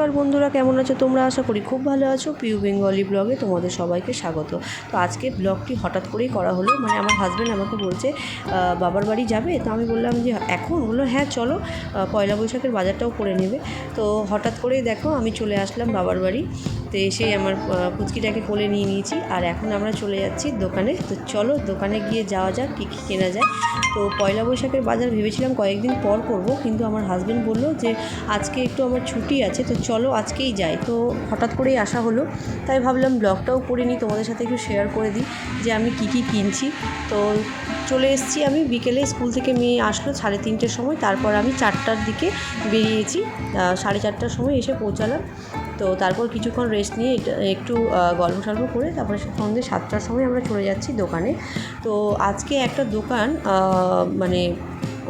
নমস্কার বন্ধুরা, কেমন আছো তোমরা? আশা করি খুব ভালো আছো। পিউ বেঙ্গলি ব্লগে তোমাদের সবাইকে স্বাগত। তো আজকে ব্লগটি হঠাৎ করেই করা হলো। মানে আমার হাজব্যান্ড আমাকে বলছে বাবার বাড়ি যাবে? তো আমি বললাম যে, এখন? বলল হ্যাঁ চলো। পয়লা বৈশাখের বাজারটাও করে নেবে। তো হঠাৎ করেই দেখো, আমি চলে আসলাম বাবার বাড়ি। তো এসে আমার পুচকিটাকে কোলে নিয়ে নিয়েছি। আর এখন আমরা চলে যাচ্ছি দোকানে। তো চলো দোকানে গিয়ে যাওয়া যাক, কী কী কেনা যায়। তো পয়লা বৈশাখের বাজার ভেবেছিলাম কয়েকদিন পর করব, কিন্তু আমার হাজব্যান্ড বলল যে আজকে একটু আমার ছুটি আছে, তো চলো আজকেই যাই। তো হঠাৎ করেই আসা হলো। তাই ভাবলাম ব্লগটাও করে নিই, তোমাদের সাথে একটু শেয়ার করে দিই যে আমি কী কী কিনছি। তো চলে এসেছি আমি, বিকেলে স্কুল থেকে মেয়ে আসলো সাড়ে তিনটের সময়, তারপর আমি চারটার দিকে বেরিয়েছি। সাড়ে চারটার সময় এসে পৌঁছালাম। তো তারপর কিছুক্ষণ রেস্ট নিয়ে একটু গল্প সল্প করে তারপরে সন্ধ্যে সাতটার সময় আমরা চলে যাচ্ছি দোকানে। তো আজকে একটা দোকান মানে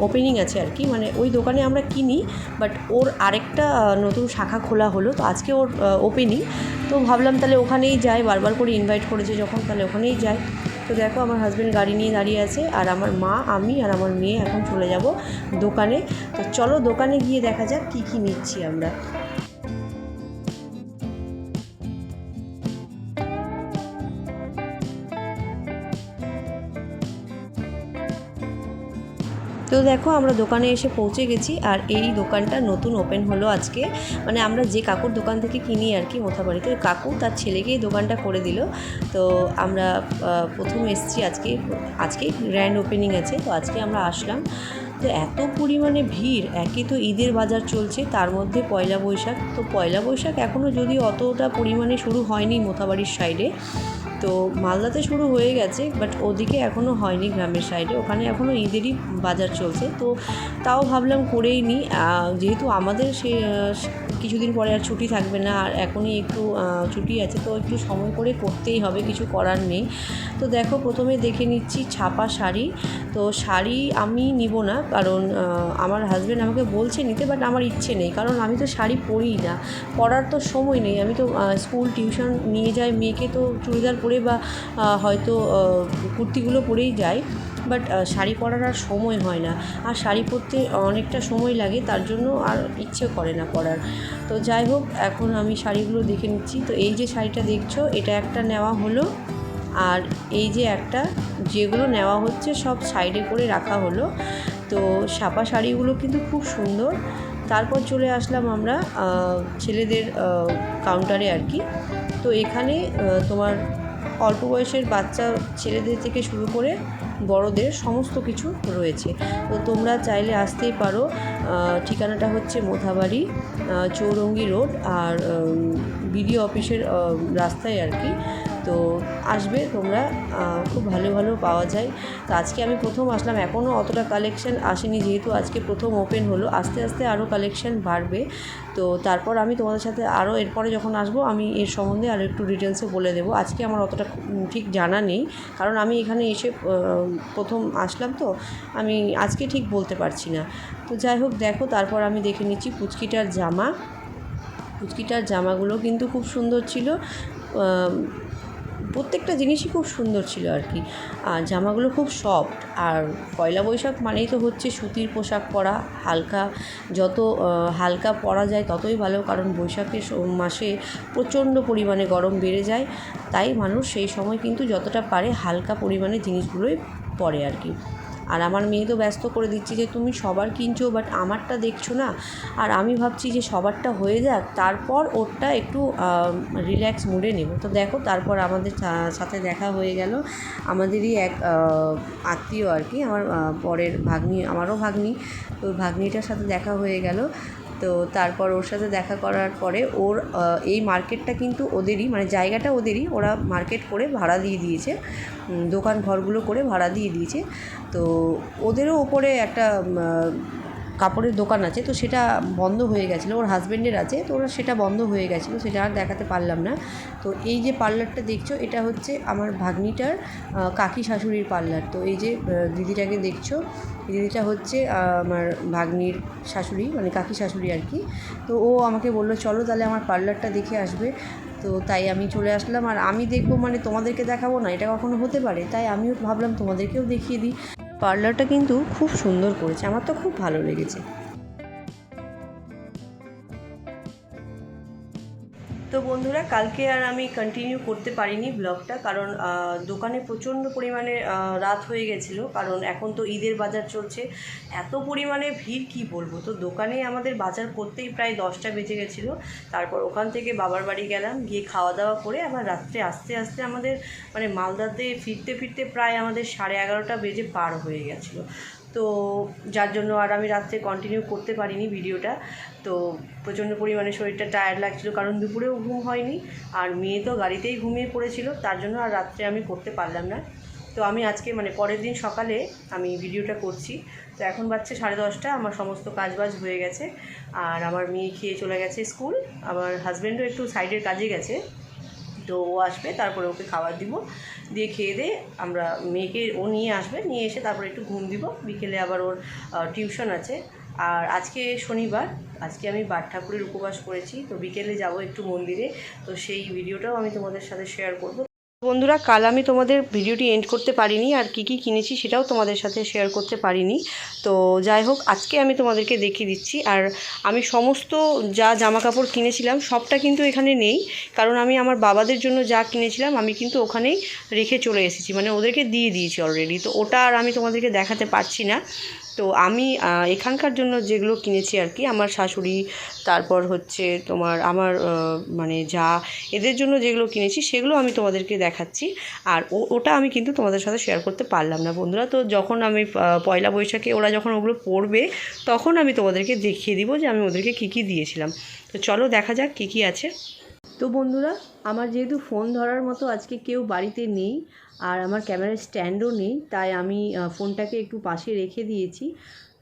ওপেনিং আছে আর কি। মানে ওই দোকানে আমরা কিনি বাট ওর আরেকটা নতুন শাখা খোলা হলো। তো আজকে ওর ওপেনিং তো ভাবলাম তাহলে ওখানেই যাই, বারবার করে ইনভাইট করেছে যখন, তাহলে ওখানেই যাই। তো দেখো আমার হাজব্যান্ড গাড়ি নিয়ে দাঁড়িয়ে আছে, আর আমার মা, আমি আর আমার মেয়ে এখন চলে যাব দোকানে। তো চলো দোকানে গিয়ে দেখা যাক কী কী নিচ্ছি আমরা। তো দেখো, আমরা দোকানে এসে পৌঁছে গেছি আর এই দোকানটা নতুন ওপেন হলো আজকে। মানে আমরা যে কাকুর দোকান থেকে কিনি আর কি মোথাবাড়িতে কাকু তার ছেলেকেই দোকানটা করে দিল। তো আমরা প্রথম এসেছি আজকে আজকেই গ্র্যান্ড ওপেনিং আছে, তো আজকে আমরা আসলাম। তো এত পরিমাণে ভিড়, একে তো ঈদের বাজার চলছে, তার মধ্যে পয়লা বৈশাখ। তো পয়লা বৈশাখ এখনও যদি অতটা পরিমাণে শুরু হয়নি মোথাবাড়ির সাইডে তো মালদাতে শুরু হয়ে গেছে বাট ওদিকে এখনও হয়নি গ্রামের সাইডে ওখানে এখনও ঈদেরই বাজার চলছে। তো তাও ভাবলাম করেই নিই যেহেতু আমাদের সে কিছুদিন পরে আর ছুটি থাকবে না, আর এখনই একটু ছুটি আছে, তো একটু সময় করে করতেই হবে, কিছু করার নেই। তো দেখো, প্রথমে দেখে নিচ্ছি ছাপা শাড়ি। তো শাড়ি আমি নিব না, কারণ আমার হাজব্যান্ড আমাকে বলছে নিতে বাট আমার ইচ্ছে নেই, কারণ আমি তো শাড়ি পরিই না। পরার তো সময় নেই, আমি তো স্কুল টিউশন নিয়ে যাই, মেয়েকে তো চুড়িদার পরে বা হয়তো কুর্তিগুলো পরেই যাই। বাট শাড়ি পরার আর সময় হয় না। আর শাড়ি পরতে অনেকটা সময় লাগে, তার জন্য আর ইচ্ছে করে না পরার। তো যাই হোক, এখন আমি শাড়িগুলো দেখে নিচ্ছি। তো এই যে শাড়িটা দেখছ, এটা একটা নেওয়া হলো। আর এই যে একটা, যেগুলো নেওয়া হচ্ছে, সব সাইডে করে রাখা হলো। তো সাপা শাড়িগুলো কিন্তু খুব সুন্দর। তারপর চলে আসলাম আমরা ছেলেদের কাউন্টারে আর কি। তো এখানে তোমার অল্প বয়সের বাচ্চা ছেলেদের থেকে শুরু করে বড়দের সমস্ত কিছু রয়েছে। তো তোমরা চাইলে আসতেই পারো ঠিকানাটা হচ্ছে মোথাবাড়ি চৌরঙ্গি রোড আর বিডিও অফিসের রাস্তায় আর কি। তো আসবে, তোমরা খুব ভালো ভালো পাওয়া যায়। তো আজকে আমি প্রথম আসলাম এখনও অতটা কালেকশন আসেনি, যেহেতু আজকে প্রথম ওপেন হলো, আস্তে আস্তে আরও কালেকশন বাড়বে। তো তারপর আমি তোমাদের সাথে আরও এরপরে যখন আসব, আমি এর সম্বন্ধে আরও একটু ডিটেলসে বলে দেবো। আজকে আমার অতটা ঠিক জানা নেই, কারণ আমি এখানে এসে প্রথম আসলাম তো, আমি আজকে ঠিক বলতে পারছি না। তো যাই হোক, দেখো, তারপর আমি দেখে নিচ্ছি পুচকিটার জামা। পুচকিটার জামাগুলো কিন্তু খুব সুন্দর ছিল প্রত্যেকটা জিনিসই খুব সুন্দর ছিল আর কি। আর জামাগুলো খুব সফট আর পয়লা বৈশাখ মানেই তো হচ্ছে সুতির পোশাক পরা, হালকা যত হালকা পরা যায় ততই ভালো, কারণ বৈশাখের মাসে প্রচণ্ড পরিমাণে গরম বেড়ে যায়, তাই মানুষ সেই সময় কিন্তু যতটা পারে হালকা পরিমাণে জিনিসগুলোই পরে আর কি। আর আমার মেয়ে তো ব্যস্ত করে দিচ্ছে যে তুমি সবার কিনছো বাট আমারটা দেখছ না। আর আমি ভাবছি যে সবারটা হয়ে যাক, তারপর ওরটা একটু রিল্যাক্স মুডে নেব। তো দেখো, তারপর আমাদের সাথে দেখা হয়ে গেল। আমাদেরই এক আত্মীয় আর কি, আমার পরের ভাগ্নি, আমারও ভাগ্নি। তো ভাগ্নিটার সাথে দেখা হয়ে গেল। তো তারপর ওর সাথে দেখা করার পরে ওর এই মার্কেটটা কিন্তু ওদেরই মানে জায়গাটা ওদেরই। ওরা মার্কেট করে ভাড়া দিয়ে দিয়েছে। দোকান ঘরগুলো করে ভাড়া দিয়ে দিয়েছে। তো ওদেরও ওপরে একটা কাপড়ের দোকান আছে, তো সেটা বন্ধ হয়ে গেছিল, ওর হাজব্যান্ডের আছে, তো ওরা সেটা বন্ধ হয়ে গেছিল, সেটা আর দেখাতে পারলাম না। তো এই যে পার্লারটা দেখছ, এটা হচ্ছে আমার ভাগ্নিটার কাকি শাশুড়ির পার্লার তো এই যে দিদিটাকে দেখছ দিদিটা হচ্ছে আমার ভাগ্নির শাশুড়ি মানে কাকি শাশুড়ি আর কি। তো ও আমাকে বলল, চলো তাহলে আমার পার্লারটা দেখে আসবে। তো তাই আমি চলে আসলাম, আর আমি দেখব মানে তোমাদেরকে দেখাবো না, এটা কখনো হতে পারে, তাই আমিও ভাবলাম তোমাদেরকেও দেখিয়ে দিই। পার্লারটা কিন্তু খুব সুন্দর করেছে। আমার তো খুব ভালো লেগেছে। তো বন্ধুরা, কালকে আর আমি কন্টিনিউ করতে পারিনি ব্লগটা কারণ দোকানে প্রচণ্ড পরিমাণে রাত হয়ে গেছিল। কারণ এখন তো ঈদের বাজার চলছে। এত পরিমাণে ভিড়, কি বলব? তো দোকানে আমাদের বাজার করতেই প্রায় দশটা বেজে গেছিল। তারপর ওখান থেকে বাবার বাড়ি গেলাম, গিয়ে খাওয়া দাওয়া করে আবার রাত্রে আস্তে আস্তে আমাদের মানে মালদাতে ফিরতে ফিরতে প্রায় আমাদের সাড়ে এগারোটা বেজে পার হয়ে গেছিল। তো যার জন্য আর আমি রাত্রে কন্টিনিউ করতে পারিনি ভিডিওটা। তো প্রচণ্ড পরিমাণে শরীরটা টায়ার্ড লাগছিল, কারণ দুপুরেও ঘুম হয়নি। আর মেয়ে তো গাড়িতেই ঘুমিয়ে পড়েছিল, তার জন্য আর রাত্রে আমি করতে পারলাম না। তো আমি আজকে মানে পরের দিন সকালে আমি ভিডিওটা করছি। তো এখন বাচ্চা সাড়ে দশটা, আমার সমস্ত কাজবাজ হয়ে গেছে। আর আমার মেয়ে খেয়ে চলে গেছে স্কুল, আমার হাজব্যান্ডও একটু সাইডের কাজে গেছে। তো ও আসবে, তারপরে ওকে খাবার দিব। দিয়ে খেয়ে দিয়ে আমরা মেয়েকে ও নিয়ে আসবে, নিয়ে এসে তারপরে একটু ঘুম দিব। বিকেলে আবার ওর টিউশন আছে। আর আজকে শনিবার, আজকে আমি বাট ঠাকুরের উপবাস করেছি। তো বিকেলে যাব একটু মন্দিরে। তো সেই ভিডিওটাও আমি তোমাদের সাথে শেয়ার করব। বন্ধুরা, কাল আমি তোমাদের ভিডিওটি এন্ড করতে পারিনি আর কি কি কিনেছি সেটাও তোমাদের সাথে শেয়ার করতে পারিনি। তো যাই হোক, আজকে আমি তোমাদেরকে দেখিয়ে দিচ্ছি। আর আমি সমস্ত যা জামা কাপড় কিনেছিলাম, সবটা কিন্তু এখানে নেই। কারণ আমি আমার বাবাদের জন্য যা কিনেছিলাম, আমি কিন্তু ওখানেই রেখে চলে এসেছি। মানে ওদেরকে দিয়ে দিয়েছি অলরেডি তো ওটা আর আমি তোমাদেরকে দেখাতে পারছি না। তো আমি এখানকার জন্য যেগুলো কিনেছি আর কি, আমার শাশুড়ি, তারপর হচ্ছে তোমার আমার মানে যা এদের জন্য যেগুলো কিনেছি সেগুলো আমি তোমাদেরকে দেখাচ্ছি। আর ওটা আমি কিন্তু তোমাদের সাথে শেয়ার করতে পারলাম না বন্ধুরা। তো যখন আমি পয়লা বৈশাখে ওরা যখন ওগুলো পড়বে তখন আমি তোমাদেরকে দেখিয়ে দিব যে আমি ওদেরকে কী কী দিয়েছিলাম। তো চলো দেখা যাক কী কী আছে। তো বন্ধুরা, আমার যেহেতু ফোন ধরার মতো আজকে কেউ বাড়িতে নেই আর আমার ক্যামেরার স্ট্যান্ডও নেই, তাই আমি ফোনটাকে একটু পাশে রেখে দিয়েছি।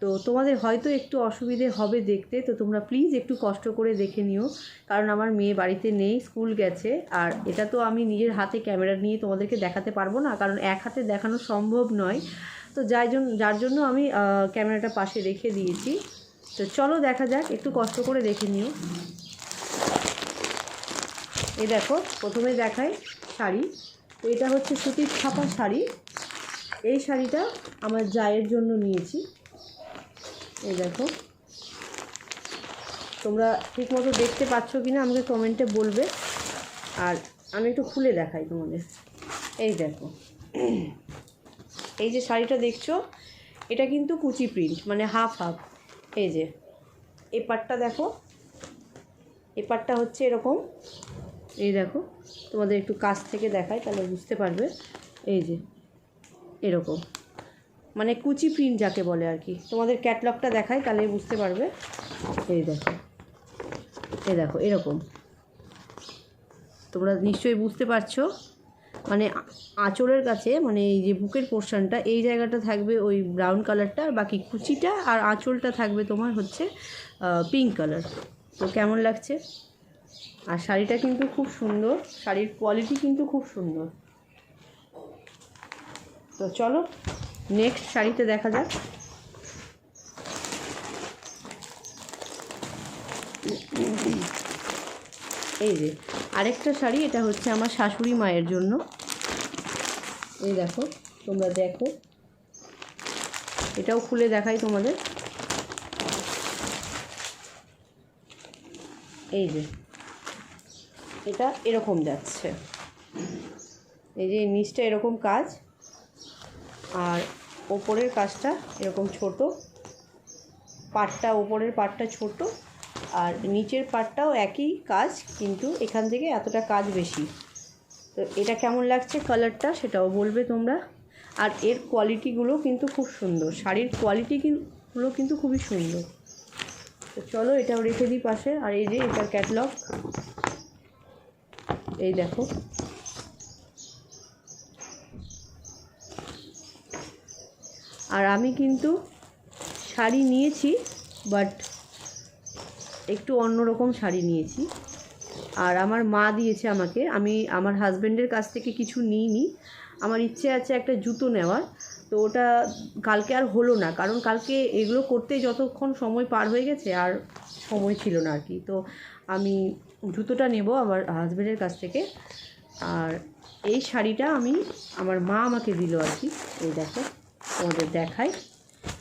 তো তোমাদের হয়তো একটু অসুবিধে হবে দেখতে, তো তোমরা প্লিজ একটু কষ্ট করে দেখে নিও। কারণ আমার মেয়ে বাড়িতে নেই, স্কুল গেছে, আর এটা তো আমি নিজের হাতে ক্যামেরা নিয়ে তোমাদেরকে দেখাতে পারব না, কারণ এক হাতে দেখানো সম্ভব নয়। তো যার জন্য যার জন্য আমি ক্যামেরাটা পাশে রেখে দিয়েছি। তো চলো দেখা যাক, একটু কষ্ট করে দেখে নিও। এই দেখো, প্রথমে দেখাই শাড়ি। তো এটা হচ্ছে সুতির ছাপা শাড়ি। এই শাড়িটা আমার জায়ের জন্য নিয়েছি। এই দেখো। তোমরা ঠিক মতো দেখতে পাচ্ছ কি না আমাকে কমেন্টে বলবে। আর আমি একটু খুলে দেখাই তোমাদের। এই দেখো। এই যে শাড়িটা দেখছ, এটা কিন্তু কুচি প্রিন্ট মানে হাফ হাফ। এই যে এই পাটটা দেখো। এই পাটটা হচ্ছে এরকম এই দেখো, তোমাদের একটু কাছ থেকে দেখাই, তাহলে বুঝতে পারবে। এই যে, এরকম। মানে কুচি প্রিন্ট যাকে বলে আর কি। তোমাদের ক্যাটলগটা দেখাই, তাহলে বুঝতে পারবে। এই দেখো এই দেখো, এরকম। তোমরা নিশ্চয়ই বুঝতে পারছ। মানে আঁচলের কাছে মানে এই যে বুকের পোর্শনটা এই জায়গাটা থাকবে ওই ব্রাউন কালারটা আর বাকি কুচিটা আর আঁচলটা থাকবে তোমার হচ্ছে পিঙ্ক কালার তো কেমন লাগছে? আর শাড়িটা কিন্তু খুব সুন্দর। শাড়ির কোয়ালিটি কিন্তু খুব সুন্দর। তো চলো নেক্সট শাড়িতে দেখা যাক। এই যে, আরেকটা শাড়ি, এটা হচ্ছে আমার শাশুড়ি মায়ের জন্য। এই দেখো, তোমরা দেখো। এটাও খুলে দেখাই তোমাদের। এই যে এটা এরকম যাচ্ছে। এই যে নিচটা এরকম কাজ, আর ওপরের কাজটা এরকম ছোট। পাটটা, ওপরের পাটটা ছোট, আর নিচের পাটটাও একই কাজ, কিন্তু এখান থেকে এতটা কাজ বেশি। তো এটা কেমন লাগছে কালারটা সেটাও বলবে তোমরা। আর এর কোয়ালিটিগুলো কিন্তু খুব সুন্দর। শাড়ির কোয়ালিটিগুলো কিন্তু খুবই সুন্দর। তো চলো এটাও রেখে দিই পাশে। আর এই যে এটার ক্যাটলগ। এই দেখো। আর আমি কিন্তু শাড়ি নিয়েছি বাট একটু অন্যরকম শাড়ি নিয়েছি। আর আমার মা দিয়েছে আমাকে। আমি আমার হাজব্যান্ডের কাছ থেকে কিছু নিইনি। আমার ইচ্ছে আছে একটা জুতো নেওয়ার। তো ওটা কালকে আর হলো না, কারণ কালকে এগুলো করতে যতক্ষণ সময় পার হয়ে গেছে, আর সময় ছিল না আর কি। তো আমি জুতোটা নেব আমার হাজব্যান্ডের কাছ থেকে। আর এই শাড়িটা আমি আমার মা আমাকে দিল আর কি। এই দেখো, তোমাদের দেখাই।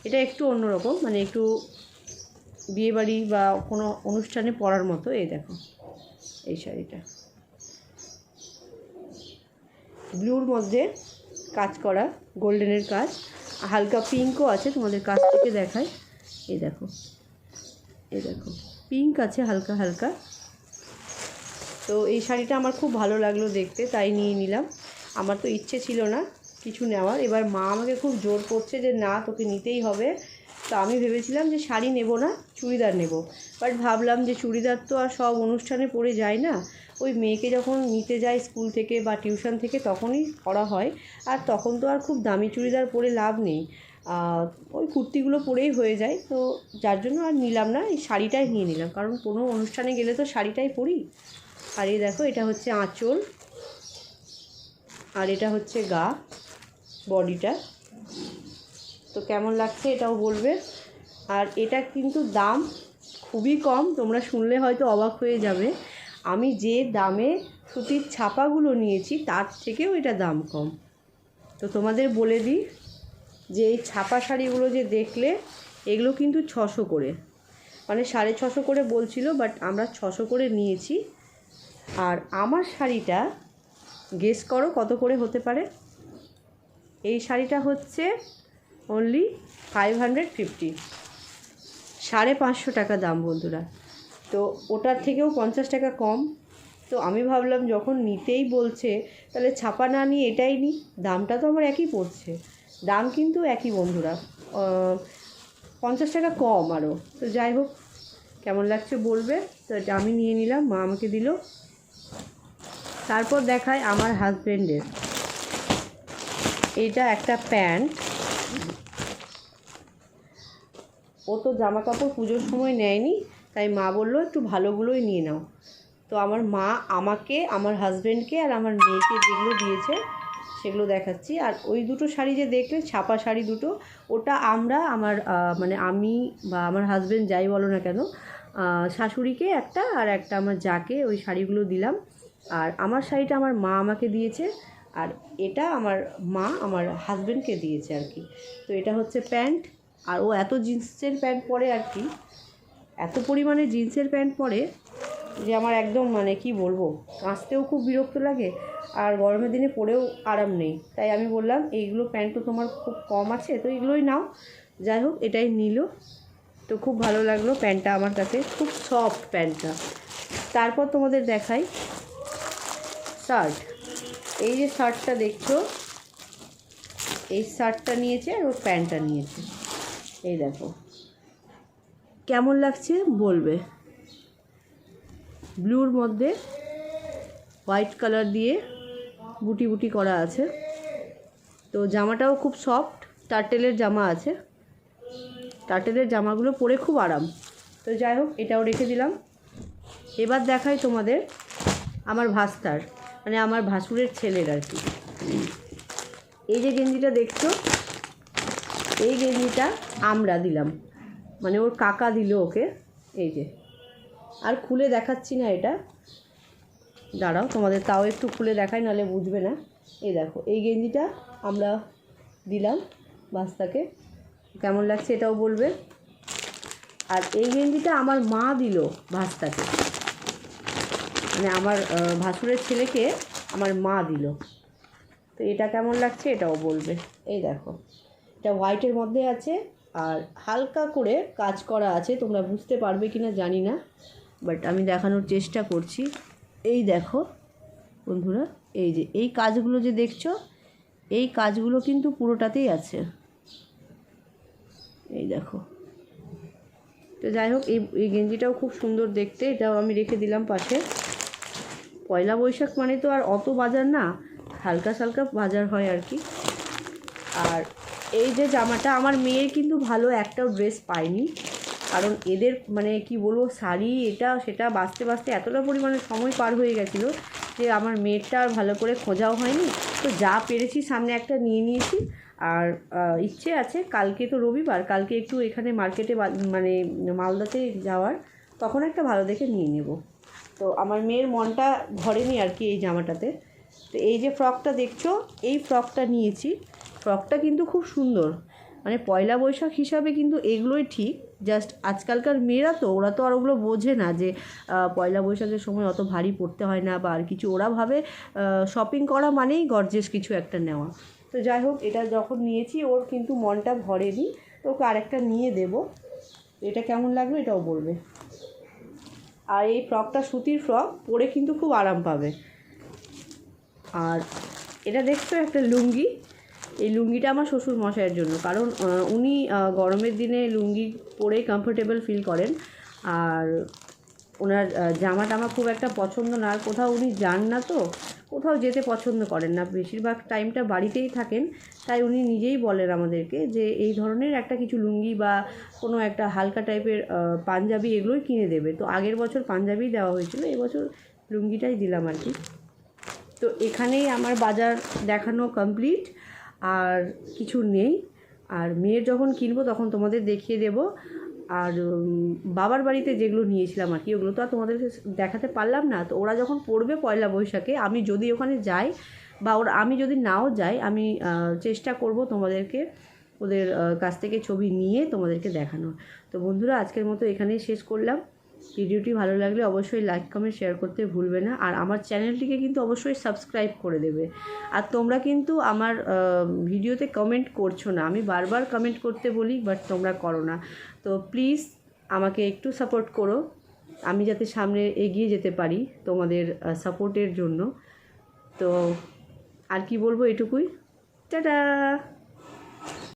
এটা একটু অন্যরকম মানে একটু বিয়েবাড়ি বা কোনো অনুষ্ঠানে পরার মতো, এই দেখো, এই শাড়িটা। ব্লুর মধ্যে কাজ করা, গোল্ডেনের কাজ। হালকা পিঙ্কও আছে, তোমাদের কাছ থেকে দেখায় এই দেখো এই দেখো, পিঙ্ক আছে হালকা হালকা। তো এই শাড়িটা আমার খুব ভালো লাগল দেখতে, তাই নিয়ে নিলাম। আমার তো ইচ্ছে ছিল না কিছু নেওয়ার। এবার মা আমাকে খুব জোর করছে যে, না, তোকে নিতেই হবে। তো আমি ভেবেছিলাম যে, শাড়ি নেব না, চুড়িদার নেব। বাট ভাবলাম যে, চুড়িদার তো আর সব অনুষ্ঠানে পরে যায় না। ওই মেয়েকে যখন নিতে যায় স্কুল থেকে বা টিউশন থেকে, তখনই করা হয়। আর তখন তো আর খুব দামি চুড়িদার পরে লাভ নেই। ওই কুর্তিগুলো পরেই হয়ে যায়। তো যার জন্য আর নিলাম না, এই শাড়িটাই নিয়ে নিলাম। কারণ কোনো অনুষ্ঠানে গেলে তো শাড়িটাই পরি। আর এই দেখো, এটা হচ্ছে আঁচল। আর এটা হচ্ছে গা, বডিটা। তো কেমন লাগছে এটাও বলবে। আর এটা কিন্তু দাম খুবই কম, তোমরা শুনলে হয়তো অবাক হয়ে যাবে। আমি যে দামে সুতির ছাপাগুলো নিয়েছি, তার থেকেও এটা দাম কম। তো তোমাদের বলে দিই যে এই ছাপা শাড়িগুলো যে দেখলে, এগুলো কিন্তু ছশো করে। মানে সাড়ে ছশো করে বলছিল, বাট আমরা ছশো করে নিয়েছি। আর আমার শাড়িটা গেস করো কত করে হতে পারে? এই শাড়িটা হচ্ছে অনলি ফাইভ হান্ড্রেড ফিফটি সাড়ে পাঁচশো টাকা দাম বন্ধুরা। তো ওটার থেকেও পঞ্চাশ টাকা কম। তো আমি ভাবলাম যখন নিতেই বলছে, তাহলে ছাপা না নিয়ে এটাই নিই। দামটা তো আমার একই পড়ছে। দাম কিন্তু একই বন্ধুরা। পঞ্চাশ টাকা কম আরও তো যাই হোক, কেমন লাগছে বলবে? তো আমি নিয়ে নিলাম, মা আমাকে দিল। তারপর দেখায় আমার হাজব্যান্ডের এটা একটা প্যান্ট। ও তো জামা কাপড় পুজোর সময় নেয়নি, তাই মা বলল, একটু ভালোগুলোই নিয়ে নাও। তো আমার মা আমাকে, আমার হাজব্যান্ডকে আর আমার মেয়েকে যেগুলো দিয়েছে, সেগুলো দেখাচ্ছি। আর ওই দুটো শাড়ি যে দেখলে, ছাপা শাড়ি দুটো, ওটা আমরা আমার মানে আমি বা আমার হাজব্যান্ড যাই বলো না কেন শাশুড়িকে একটা আর একটা আমার যাকে ওই শাড়িগুলো দিলাম। আর আমার শাড়িটা আমার মা আমাকে দিয়েছে আর এটা আমার মা আমার হাজব্যান্ডকে দিয়েছে আর কি। তো এটা হচ্ছে প্যান্ট আর ও এত জিন্সের প্যান্ট পরে আর কি। এত পরিমাণে জিন্সের প্যান্ট পরে যে আমার একদম মানে কি বলব, কাঁচতেও খুব বিরক্ত লাগে আর গরমের দিনে পরেও আরাম নেই। তাই আমি বললাম, এইগুলো প্যান্ট তো তোমার খুব কম আছে, তো এগুলোই নাও। যাই হোক, এটাই নিল। তো খুব ভালো লাগল প্যান্টটা আমার কাছে, খুব সফট প্যান্টটা। তারপর তোমাদের দেখাই শার্ট। এই যে শার্টটা দেখছ, এই শার্টটা নিয়েছে আর ওর প্যান্টটা নিয়েছে। এই দেখো। কেমন লাগছে বলবে? ব্লুর মধ্যে হোয়াইট কালার দিয়ে বুটি বুটি করা আছে। তো জামাটাও খুব সফট, টার্টেলের জামা আছে। টার্টেলের জামাগুলো পরে খুব আরাম। তো যাই হোক, এটাও রেখে দিলাম। এবার দেখাই তোমাদের আমার ভাস্তার। মানে আমার ভাসুরের ছেলের আর কি। এই যে গেঞ্জিটা দেখছ, এই গেঞ্জিটা আমরা দিলাম। মানে ওর কাকা দিল ওকে, এই যে। আর খুলে দেখাচ্ছি না এটা। দাঁড়াও, তোমাদের তাও একটু খুলে দেখাই, নাহলে বুঝবে না। এই দেখো, এই গেঞ্জিটা আমরা দিলাম বাস্তাকে। কেমন লাগছে এটাও বলবে? আর এই গেঞ্জিটা আমার মা দিল ভাস্তাকে মানে আমার ভাসুরের ছেলেকে আমার মা দিল। তো এটা কেমন লাগছে এটাও বলবে। এই দেখো, এটা হোয়াইটের মধ্যে আছে আর হালকা করে কাজ করা আছে, তোমরা বুঝতে পারবে কি না জানি না, বাট আমি দেখানোর চেষ্টা করছি। এই দেখো বন্ধুরা, এই যে, এই কাজগুলো যে দেখছ, এই কাজগুলো কিন্তু পুরোটাতেই আছে। এই দেখো। তো যাই হোক, এই এই গেঞ্জিটাও খুব সুন্দর দেখতে, এটাও আমি রেখে দিলাম পাশে। পয়লা বৈশাখ মানে তো আর অত বাজার না, হালকা সালকা বাজার হয় আর কি। আর এই যে জামাটা, আমার মেয়ের কিন্তু ভালো একটাও ড্রেস পায়নি। কারণ এদের মানে কি বলব, শাড়ি এটা সেটা বাঁচতে বাঁচতে এতটা পরিমাণে সময় পার হয়ে গেছিল যে আমার মেয়েরটা আর ভালো করে খোঁজাও হয়নি। তো যা পেরেছি সামনে একটা নিয়ে নিয়েছি। আর ইচ্ছে আছে কালকে তো রবিবার, কালকে একটু এখানে মার্কেটে মানে মালদাতে যাওয়ার, তখন একটা ভালো দেখে নিয়ে নেব। তো আমার মেয়ের মনটা ধরেনি আর কি এই জামাটাতে। তো এই যে ফ্রকটা দেখছ, এই ফ্রকটা নিয়েছি। ফ্রকটা কিন্তু খুব সুন্দর। মানে পয়লা বৈশাখ হিসাবে কিন্তু এগুলোই ঠিক। জাস্ট আজকালকার মেয়েরা তো, ওরা তো আর ওগুলো বোঝে না যে পয়লা বৈশাখের সময় অত ভারী পড়তে হয় না বা আর কিছু। ওরা ভাবে শপিং করা মানেই গর্জেস কিছু একটা নেওয়া। তো যাই হোক, এটা যখন নিয়েছি, ওর কিন্তু মনটা ভরেনি। তো ওকে আরেকটা নিয়ে দেবো। এটা কেমন লাগল এটাও বলবে। আর এই ফ্রকটা, সুতির ফ্রক, পরে কিন্তু খুব আরাম পাবে। আর এটা দেখছ, একটা লুঙ্গি। এই লুঙ্গিটা আমার শ্বশুর মশাইয়ের জন্য। কারণ উনি গরমের দিনে লুঙ্গি পরেই কমফোর্টেবল ফিল করেন। আর ওনার জামা টামা খুব একটা পছন্দ না। আর কোথাও উনি যান না তো কোথাও যেতে পছন্দ করেন না। বেশিরভাগ টাইমটা বাড়িতেই থাকেন। তাই উনি নিজেই বলেন আমাদেরকে যে, এই ধরনের একটা কিছু লুঙ্গি বা কোনো একটা হালকা টাইপের পাঞ্জাবি এগুলোই কিনে দেবে। তো আগের বছর পাঞ্জাবি দেওয়া হয়েছিল এবছর লুঙ্গিটাই দিলাম আর কি। তো এখানেই আমার বাজার দেখানো কমপ্লিট আর কিছু নেই। আর মেয়ের যখন কিনবো তখন তোমাদের দেখিয়ে দেব। আর বাবার বাড়িতে যেগুলো নিয়েছিলাম আর কি, ওগুলো তো আর তোমাদেরকে দেখাতে পারলাম না। তো ওরা যখন পড়বে পয়লা বৈশাখে, আমি যদি ওখানে যাই বা ওরা, আমি যদি নাও যাই, আমি চেষ্টা করব তোমাদেরকে ওদের কাছ থেকে ছবি নিয়ে তোমাদেরকে দেখানোর। তো বন্ধুরা, আজকের মতো এখানেই শেষ করলাম। ভিডিওটি ভালো লাগলে অবশ্যই লাইক, কমেন্ট, শেয়ার করতে ভুলবে না। আর আমার চ্যানেলটিকে কিন্তু অবশ্যই সাবস্ক্রাইব করে দেবে। আর তোমরা কিন্তু আমার ভিডিওতে কমেন্ট করছ না। আমি বারবার কমেন্ট করতে বলি বাট তোমরা করো না। তো প্লিজ আমাকে একটু সাপোর্ট করো। আমি যাতে সামনে এগিয়ে যেতে পারি তোমাদের সাপোর্টের জন্য। তো আর কি বলব এটুকুই। টাটা!